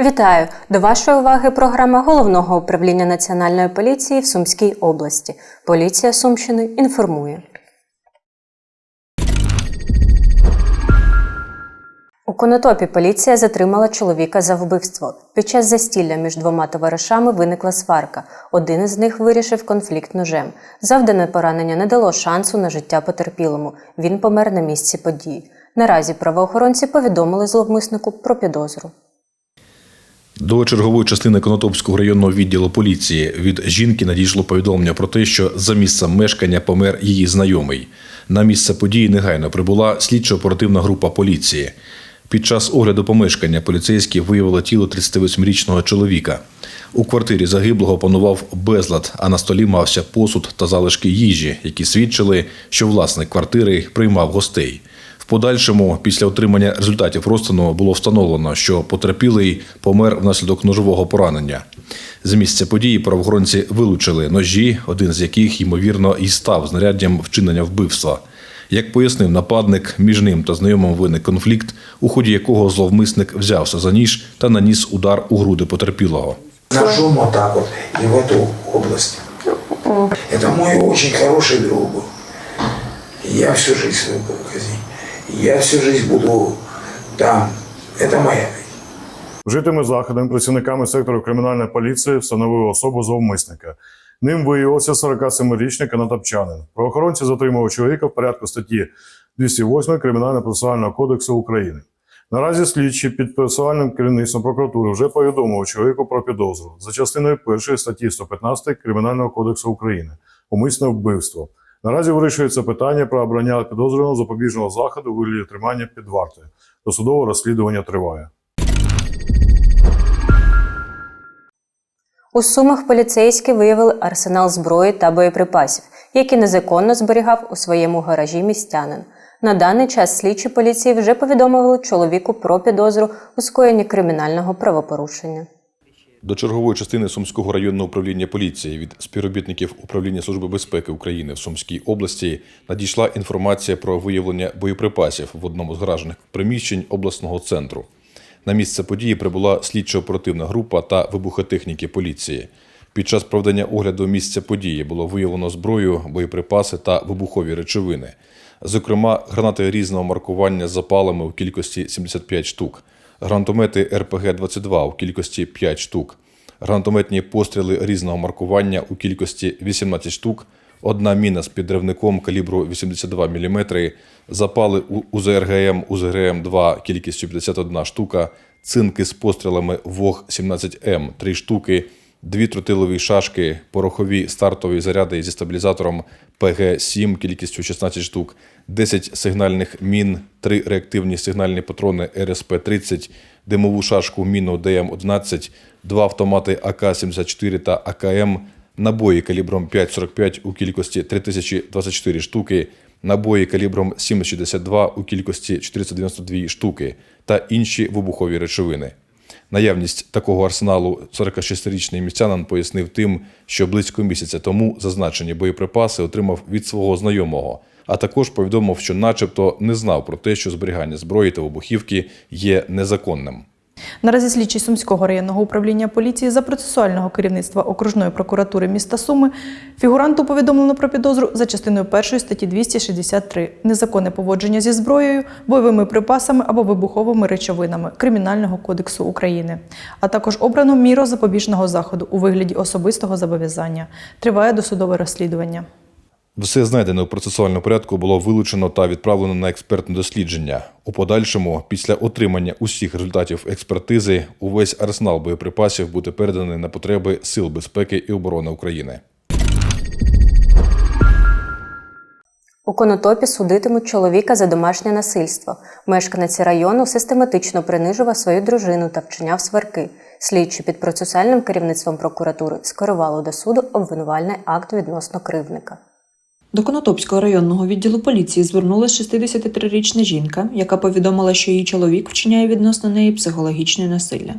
Вітаю! До вашої уваги програма головного управління Національної поліції в Сумській області. Поліція Сумщини інформує. У Конотопі поліція затримала чоловіка за вбивство. Під час застілля між двома товаришами виникла сварка. Один із них вирішив конфлікт ножем. Завдане поранення не дало шансу на життя потерпілому. Він помер на місці події. Наразі правоохоронці повідомили зловмиснику про підозру. До чергової частини Конотопського районного відділу поліції від жінки надійшло повідомлення про те, що за місцем мешкання помер її знайомий. На місце події негайно прибула слідчо-оперативна група поліції. Під час огляду помешкання поліцейські виявили тіло 38-річного чоловіка. У квартирі загиблого панував безлад, а на столі мався посуд та залишки їжі, які свідчили, що власник квартири приймав гостей В подальшому, після отримання результатів розтину, було встановлено, що потерпілий помер внаслідок ножового поранення. З місця події правоохоронці вилучили ножі, один з яких, ймовірно, і став знаряддям вчинення вбивства. Як пояснив нападник, між ним та знайомим виник конфлікт, у ході якого зловмисник взявся за ніж та наніс удар у груди потерпілого. Ножом вот так вот и в эту область. Это мой очень хороший друг был. Я всю жизнь свою буду казнить. Я всю жизнь буду там. Это моя. Вжитими заходами працівниками сектору кримінальної поліції встановили особу зловмисника. Ним виявився 47-річний канатопчанин. Правоохоронці затримали чоловіка в порядку статті 208 Кримінально-процесуального кодексу України. Наразі слідчі під персональним керівництвом прокуратури вже повідомили чоловіку про підозру за частиною першої статті 115 Кримінального кодексу України умисне вбивство. Наразі вирішується питання про обрання підозрюваного запобіжного заходу у вигляді тримання під вартою. Досудове розслідування триває. У Сумах поліцейські виявили арсенал зброї та боєприпасів, які незаконно зберігав у своєму гаражі містянин. На даний час слідчі поліції вже повідомили чоловіку про підозру у скоєнні кримінального правопорушення. До чергової частини Сумського районного управління поліції від співробітників управління Служби безпеки України в Сумській області надійшла інформація про виявлення боєприпасів в одному з гаражних приміщень обласного центру. На місце події прибула слідчо-оперативна група та вибухотехніки поліції. Під час проведення огляду місця події було виявлено зброю, боєприпаси та вибухові речовини. Зокрема, гранати різного маркування з запалами у кількості 75 штук, гранатомети РПГ-22 у кількості 5 штук, гранатометні постріли різного маркування у кількості 18 штук, одна міна з підривником калібру 82 мм, запали УЗРГМ УЗГРМ-2 кількістю 51 штука, цинки з пострілами ВОГ-17М 3 штуки, дві тротилові шашки, порохові стартові заряди зі стабілізатором ПГ-7 кількістю 16 штук, 10 сигнальних мін, 3 реактивні сигнальні патрони РСП-30, димову шашку міну ДМ-11, 2 автомати АК-74 та АКМ, набої калібром 5,45 у кількості 3024 штуки, набої калібром 7,62 у кількості 492 штуки та інші вибухові речовини. Наявність такого арсеналу 46-річний містянин пояснив тим, що близько місяця тому зазначені боєприпаси отримав від свого знайомого, а також повідомив, що начебто не знав про те, що зберігання зброї та вибухівки є незаконним. Наразі слідчі Сумського районного управління поліції за процесуального керівництва окружної прокуратури міста Суми фігуранту повідомлено про підозру за частиною 1 статті 263 незаконне поводження зі зброєю, бойовими припасами або вибуховими речовинами Кримінального кодексу України, а також обрано міру запобіжного заходу у вигляді особистого зобов'язання. Триває досудове розслідування. Все знайдене у процесуальному порядку було вилучено та відправлено на експертне дослідження. У подальшому, після отримання усіх результатів експертизи, увесь арсенал боєприпасів буде переданий на потреби Сил безпеки і оборони України. У Конотопі судитимуть чоловіка за домашнє насильство. Мешканець району систематично принижував свою дружину та вчиняв сварки. Слідчі під процесуальним керівництвом прокуратури скерували до суду обвинувальний акт відносно кривника. До Конотопського районного відділу поліції звернулася 63-річна жінка, яка повідомила, що її чоловік вчиняє відносно неї психологічне насилля.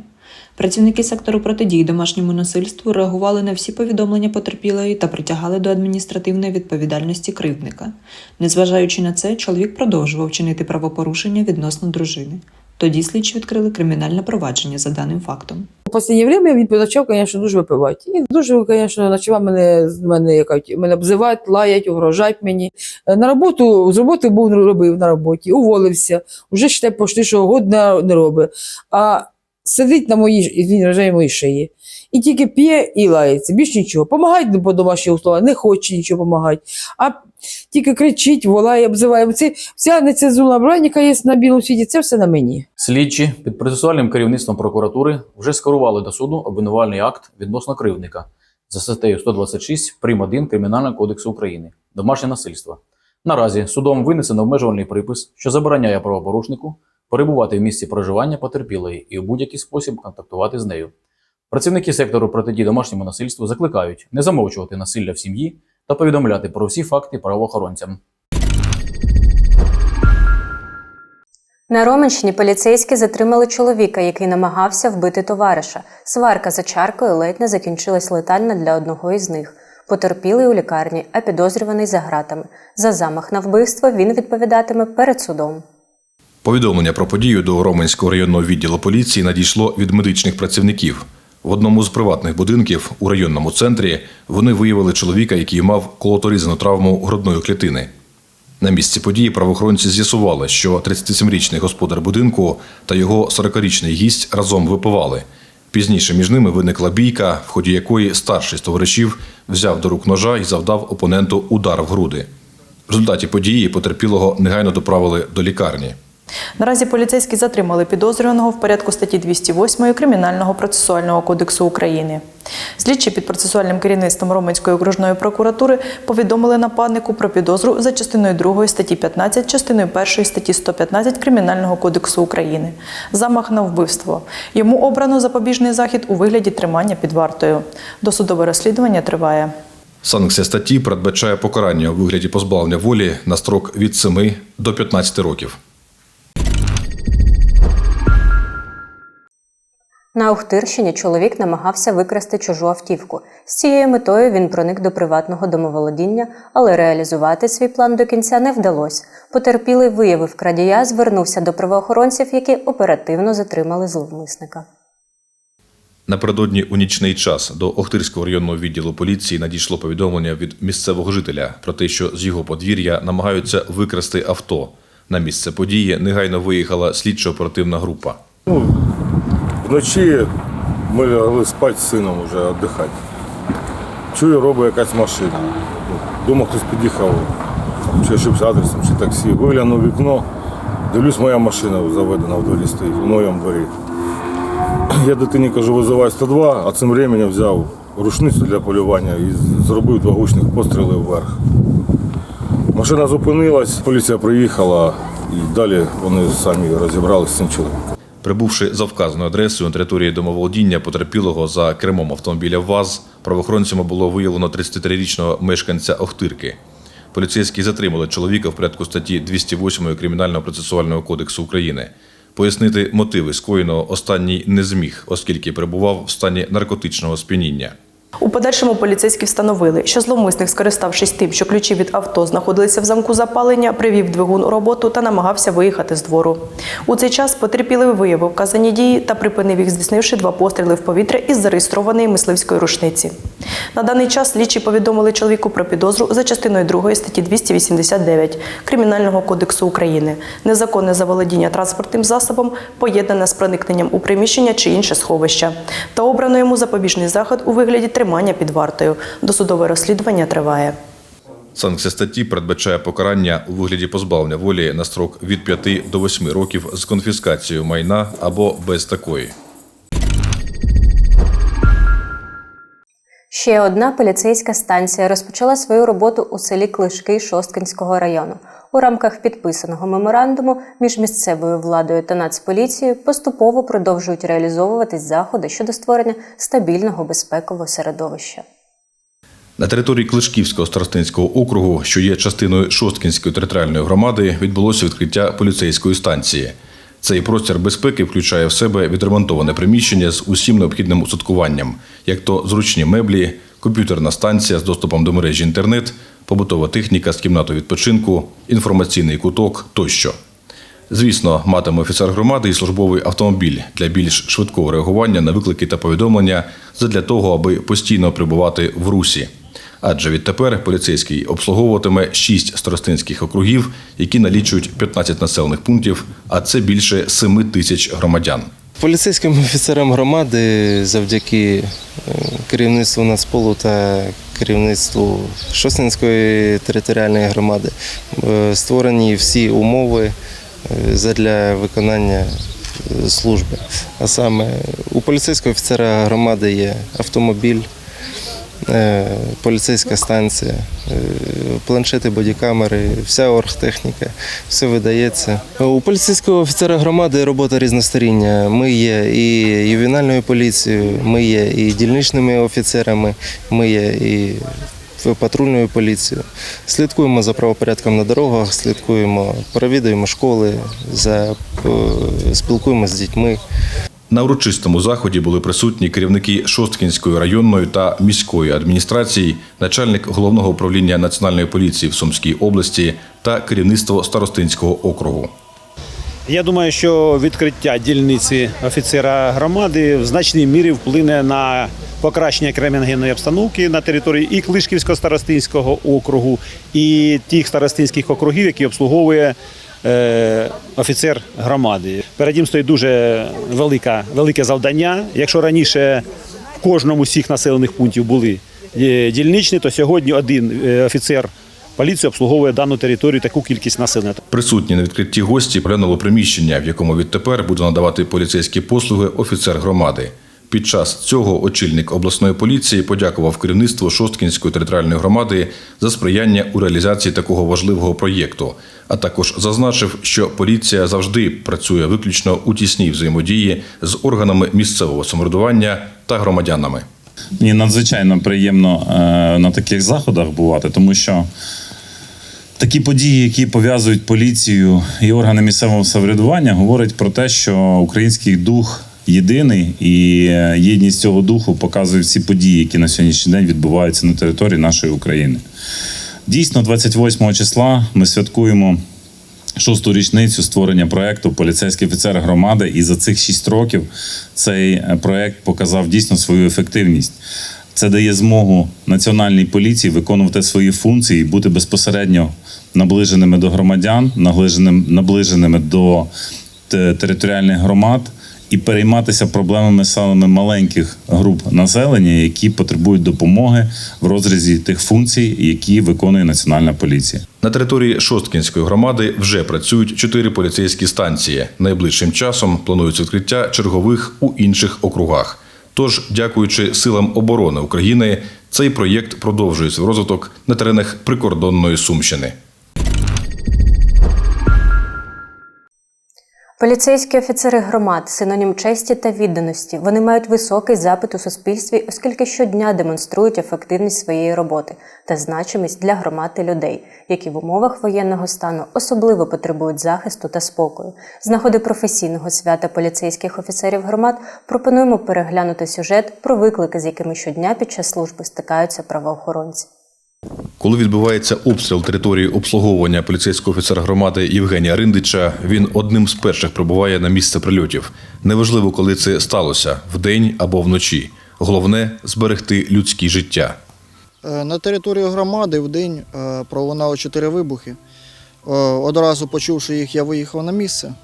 Працівники сектору протидії домашньому насильству реагували на всі повідомлення потерпілої та притягали до адміністративної відповідальності кривдника. Незважаючи на це, чоловік продовжував чинити правопорушення відносно дружини. Тоді слідчі відкрили кримінальне провадження за даним фактом. В останнє время він почав, звісно, дуже випивати. І дуже, звісно, почав мене, мене, мене обзивати, лаять, угрожати мені. Е, На роботу, з роботи був робив на роботі, уволився. Уже ще пошли, що год не, робить. А сидить на моїй, він рожає моїй шиї. І тільки п'є і лається, більш нічого. Помагати по домашніх условах, не хоче нічого допомагати. А тільки кричить, волає, обзиває. Це, вся нецензурна брань, яка є на білому світі, це все на мені. Слідчі під процесуальним керівництвом прокуратури вже скерували до суду обвинувальний акт відносно кривдника за статтею 126 прим. 1 Кримінального кодексу України домашнє насильство. Наразі судом винесено обмежувальний припис, що забороняє правопорушнику перебувати в місці проживання потерпілої і у будь-який спосіб контактувати з нею. Працівники сектору протидії домашньому насильству закликають не замовчувати насилля в сім'ї та повідомляти про всі факти правоохоронцям. На Роменщині поліцейські затримали чоловіка, який намагався вбити товариша. Сварка за чаркою ледь не закінчилась летально для одного із них. Потерпілий у лікарні, а підозрюваний за ґратами. За замах на вбивство він відповідатиме перед судом. Повідомлення про подію до Роменського районного відділу поліції надійшло від медичних працівників. В одному з приватних будинків у районному центрі вони виявили чоловіка, який мав колоторізану травму грудної клітини. На місці події правоохоронці з'ясували, що 37-річний господар будинку та його 40-річний гість разом випивали. Пізніше між ними виникла бійка, в ході якої старший з товаришів взяв до рук ножа і завдав опоненту удар в груди. В результаті події потерпілого негайно доправили до лікарні. Наразі поліцейські затримали підозрюваного в порядку статті 208 Кримінального процесуального кодексу України. Слідчі під процесуальним керівництвом Роменської окружної прокуратури повідомили нападнику про підозру за частиною 2 статті 15, частиною 1 статті 115 Кримінального кодексу України. Замах на вбивство. Йому обрано запобіжний захід у вигляді тримання під вартою. Досудове розслідування триває. Санкція статті передбачає покарання у вигляді позбавлення волі на строк від 7 до 15 років. На Охтирщині чоловік намагався викрасти чужу автівку. З цією метою він проник до приватного домоволодіння, але реалізувати свій план до кінця не вдалося. Потерпілий виявив крадія, звернувся до правоохоронців, які оперативно затримали зловмисника. Напередодні у нічний час до Охтирського районного відділу поліції надійшло повідомлення від місцевого жителя про те, що з його подвір'я намагаються викрасти авто. На місце події негайно виїхала слідчо-оперативна група. Вночі ми лягли спати з сином вже віддихати. Чую, робить якась машина. Думав, хтось під'їхав, чи ошибся адресом, чи таксі. Виглянув вікно, дивлюсь, моя машина заведена в дворі стоїть, в моєму дворі. Я дитині кажу, визивай 102, а цим временем взяв рушницю для полювання і зробив два гучних постріли вверх. Машина зупинилась, поліція приїхала і далі вони самі розібралися з цим чоловіком. Прибувши за вказаною адресою на території домоволодіння потерпілого за кермом автомобіля ВАЗ, правоохоронцями було виявлено 33-річного мешканця Охтирки. Поліцейські затримали чоловіка в порядку статті 208 Кримінального процесуального кодексу України. Пояснити мотиви скоєного останній не зміг, оскільки перебував в стані наркотичного сп'яніння. У подальшому поліцейські встановили, що зловмисник, скориставшись тим, що ключі від авто знаходилися в замку запалення, привів двигун у роботу та намагався виїхати з двору. У цей час потерпілий виявив вказані дії та припинив їх, здійснивши два постріли в повітря із зареєстрованої мисливської рушниці. На даний час слідчі повідомили чоловіку про підозру за частиною 2 статті 289 Кримінального кодексу України незаконне заволодіння транспортним засобом, поєднане з проникненням у приміщення чи інше сховище, та обрано йому запобіжний заход у вигляді тримання під вартою. Досудове розслідування триває. Санкція статті передбачає покарання у вигляді позбавлення волі на строк від 5 до 8 років з конфіскацією майна або без такої. Ще одна поліцейська станція розпочала свою роботу у селі Клишки Шосткинського району. У рамках підписаного меморандуму між місцевою владою та Нацполіцією поступово продовжують реалізовуватись заходи щодо створення стабільного безпекового середовища. На території Клишківського старостинського округу, що є частиною Шосткінської територіальної громади, відбулося відкриття поліцейської станції. Цей простір безпеки включає в себе відремонтоване приміщення з усім необхідним устаткуванням, як то зручні меблі, комп'ютерна станція з доступом до мережі інтернет, побутова техніка з кімнатою відпочинку, інформаційний куток тощо. Звісно, матиме офіцер громади і службовий автомобіль для більш швидкого реагування на виклики та повідомлення задля того, аби постійно перебувати в русі. Адже відтепер поліцейський обслуговуватиме 6 старостинських округів, які налічують 15 населених пунктів, а це більше 7 тисяч громадян. Поліцейським офіцерам громади завдяки е, керівництву Нацполу та керівництву Шостинської територіальної громади е, створені всі умови для виконання е, служби. А саме у поліцейського офіцера громади є автомобіль, е, поліцейська станція, е, планшети, бодікамери, вся оргтехніка, все видається. У поліцейського офіцера громади робота різностороння. Ми є і ювенальною поліцією, ми є і дільничними офіцерами, ми є і патрульною поліцією. Слідкуємо за правопорядком на дорогах, слідкуємо, провідуємо школи, за, е, спілкуємося з дітьми. На урочистому заході були присутні керівники Шосткінської районної та міської адміністрації, начальник головного управління національної поліції в Сумській області та керівництво старостинського округу. Я думаю, що відкриття дільниці офіцера громади в значній мірі вплине на покращення криміногенної обстановки на території і Клишківського старостинського округу, і тих старостинських округів, які обслуговує офіцер громади. Перед ним стоїть дуже велика, велике завдання. Якщо раніше в кожному з цих населених пунктів були е, дільничні, то сьогодні один е, офіцер поліції обслуговує дану територію таку кількість населення. Присутні на відкритті гості поглянули приміщення, в якому відтепер буде надавати поліцейські послуги офіцер громади. Під час цього очільник обласної поліції подякував керівництву Шосткінської територіальної громади за сприяння у реалізації такого важливого проєкту, а також зазначив, що поліція завжди працює виключно у тісній взаємодії з органами місцевого самоврядування та громадянами. Мені надзвичайно приємно е, на таких заходах бувати, тому що такі події, які пов'язують поліцію і органи місцевого самоврядування, говорять про те, що український дух єдиний, і е, єдність цього духу показують всі події, які на сьогоднішній день відбуваються на території нашої України. Дійсно, 28 числа ми святкуємо шосту річницю створення проекту Поліцейський офіцер громади. І за цих шість років цей е, проект показав дійсно свою ефективність. Це дає змогу національній поліції виконувати свої функції, і бути безпосередньо наближеними до громадян, наближеним- наближеними до територіальних громад і перейматися проблемами саме маленьких груп населення, які потребують допомоги в розрізі тих функцій, які виконує національна поліція. На території Шосткінської громади вже працюють чотири поліцейські станції. Найближчим часом планується відкриття чергових у інших округах. Тож, дякуючи силам оборони України, цей проєкт продовжує свій розвиток на теренах прикордонної Сумщини. Поліцейські офіцери громад синонім честі та відданості. Вони мають високий запит у суспільстві, оскільки щодня демонструють ефективність своєї роботи та значимість для громад і людей, які в умовах воєнного стану особливо потребують захисту та спокою. З нагоди професійного свята поліцейських офіцерів громад пропонуємо переглянути сюжет про виклики, з якими щодня під час служби стикаються правоохоронці. Коли відбувається обстріл території обслуговування поліцейського офіцера громади Євгенія Риндича, він одним з перших прибуває на місце прильотів. Неважливо, коли це сталося вдень або вночі. Головне зберегти людські життя. Е, На території громади в день е, пролунало чотири вибухи. Е, Одразу почувши їх, я виїхав на місце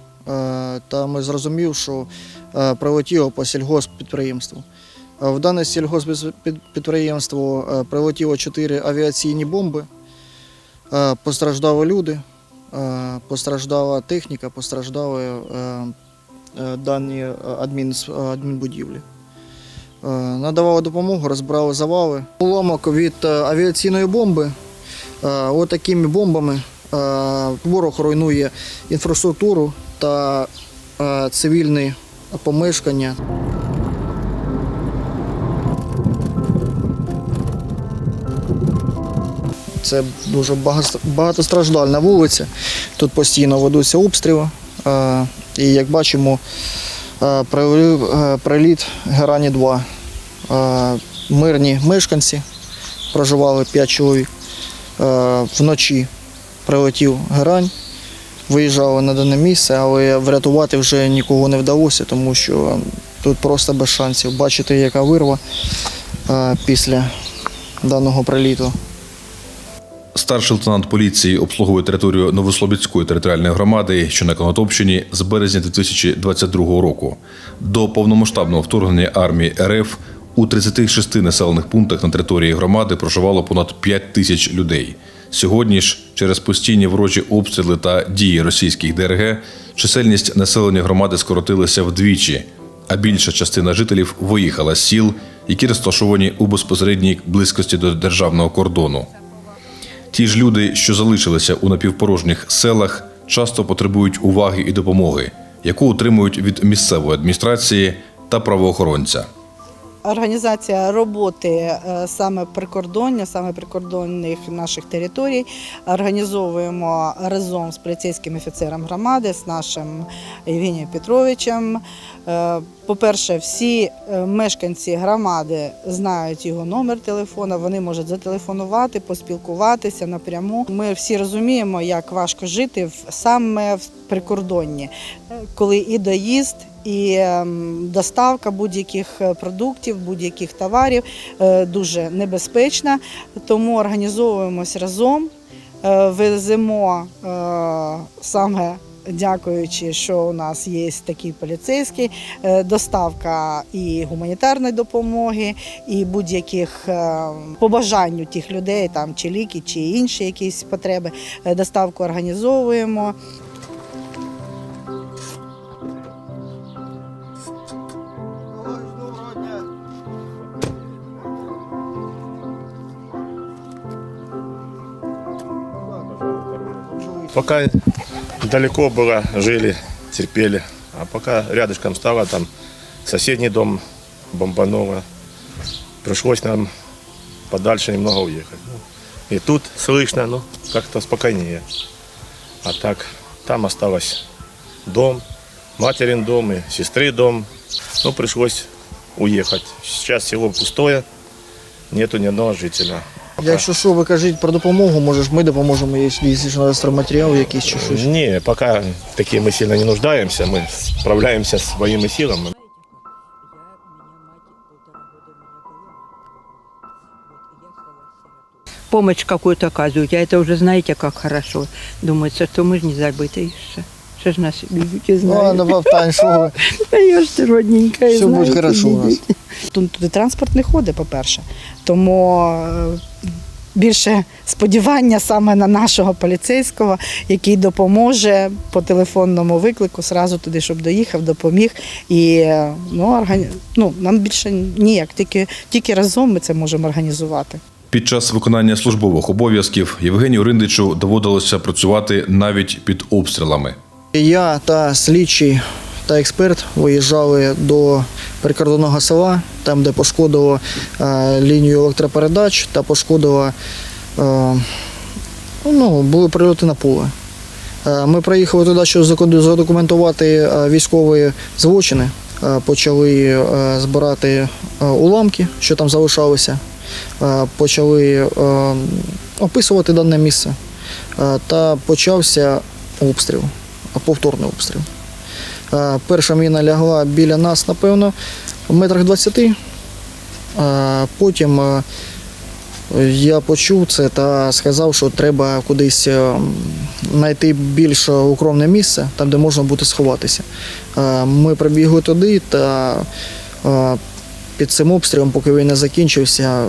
та ми зрозумів, що прилетіло по сільгосппідприємству. Е, В дане сільгосппідприємство е, прилетіло чотири авіаційні бомби. Е, Постраждали люди, е, постраждала техніка, постраждали е, е, дані е, адмінбудівлі. Е, Надавали допомогу, розбирали завали. Уламок від е, авіаційної бомби. Е, Отакими бомбами е, ворог руйнує інфраструктуру та е, цивільні помешкання. Це дуже багатостраждальна вулиця. Тут постійно ведуться обстріли. Е, І як бачимо, е, е, приліт Герані 2. Е, Мирні мешканці проживали 5 чоловік. Вночі прилетів герань, виїжджали на дане місце, але врятувати вже нікого не вдалося, тому що тут просто без шансів. Бачите, яка вирва після даного приліту. Старший лейтенант поліції обслуговує територію Новослобідської територіальної громади, що на Конотопщині з березня 2022 року. До повномасштабного вторгнення армії РФ у 36 населених пунктах на території громади проживало понад 5 тисяч людей. Сьогодні ж, через постійні ворожі обстріли та дії російських ДРГ, чисельність населення громади скоротилася вдвічі, а більша частина жителів виїхала з сіл, які розташовані у безпосередній близькості до державного кордону. Ті ж люди, що залишилися у напівпорожніх селах, часто потребують уваги і допомоги, яку отримують від місцевої адміністрації та правоохоронця. Організація роботи е, саме прикордоння, саме прикордонних наших територій організовуємо разом з поліцейським офіцером громади, з нашим Євгенієм Петровичем. Е, По-перше, всі е, мешканці громади знають його номер телефона, вони можуть зателефонувати, поспілкуватися напряму. Ми всі розуміємо, як важко жити саме в прикордонні, коли і доїзд, і ем, доставка будь-яких е, продуктів, будь-яких товарів е, дуже небезпечна. Тому організовуємось разом, е, веземо саме. Дякуючи, що у нас є такий поліцейський, е, доставка і гуманітарної допомоги, і будь-яких побажань у тих людей, там чи ліки, чи інші якісь потреби. Доставку організовуємо. Пока далеко было, жили, терпели. А пока рядышком стало, там соседний дом бомбануло. Пришлось нам подальше немного уехать. И тут слышно, ну, как-то спокойнее. А так, там осталось дом, материн дом и сестры дом. Ну, пришлось уехать. Сейчас село пустое, нету ни одного жителя. Якщо що, ви кажіть про допомогу, може ж ми допоможемо, якщо якщо треба стройматеріал якийсь чи щось. Не, пока такие мы сильно не нуждаемся, мы справляемся своими силами. помощь какую-то оказывают. А это уже знаете, как хорошо. Думается, что мы же не забытые. Что, что ж нас любите, Ну, знаете. Ладно, баб Тань, що ви? Да я ж родненькая, Все буде хорошо у нас. видите. Тут туди транспорт не ходить, по-перше. Тому е, більше сподівання саме на нашого поліцейського, який допоможе по телефонному виклику сразу туди, щоб доїхав, допоміг. І е, ну, органі... ну, нам більше ніяк, тільки, тільки разом ми це можемо організувати. Під час виконання службових обов'язків Євгенію Риндичу доводилося працювати навіть під обстрілами. Я та слідчий та експерт виїжджали до прикордонного села, там, де пошкодило е, лінію електропередач та пошкодило е, ну, були прильоти на поле. Е, Ми приїхали туди, щоб задокументувати військові злочини. Почали збирати уламки, що там залишалися. Почали описувати дане місце. Та почався обстріл, повторний обстріл. Перша міна лягла біля нас, напевно, в метрах 20. Е, Потім я почув це та сказав, що треба кудись знайти більш укромне місце, там, де можна буде сховатися. Ми прибігли туди та під цим обстрілом, поки він не закінчився,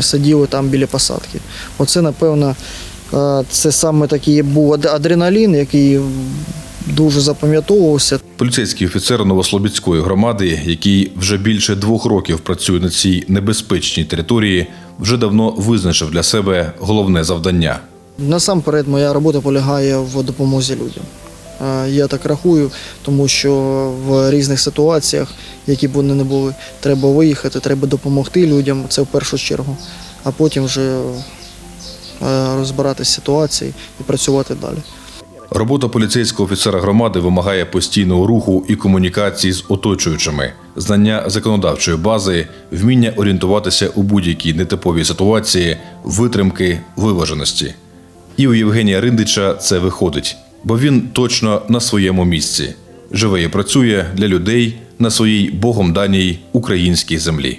сиділи там біля посадки. Оце, напевно, це саме такий був адреналін, який дуже запам'ятовувався. Поліцейський офіцер Новослобідської громади, який вже більше двох років працює на цій небезпечній території, вже давно визначив для себе головне завдання. Насамперед, моя робота полягає в допомозі людям. Я так рахую, тому що в різних ситуаціях, які б вони не були, треба виїхати, треба допомогти людям, це в першу чергу, а потім вже е, розбиратися з і працювати далі. Робота поліцейського офіцера громади вимагає постійного руху і комунікації з оточуючими, знання законодавчої бази, вміння орієнтуватися у будь-якій нетиповій ситуації, витримки, виваженості. І у Євгенія Риндича це виходить. бо він точно на своєму місці, живе і працює для людей на своїй богом даній українській землі.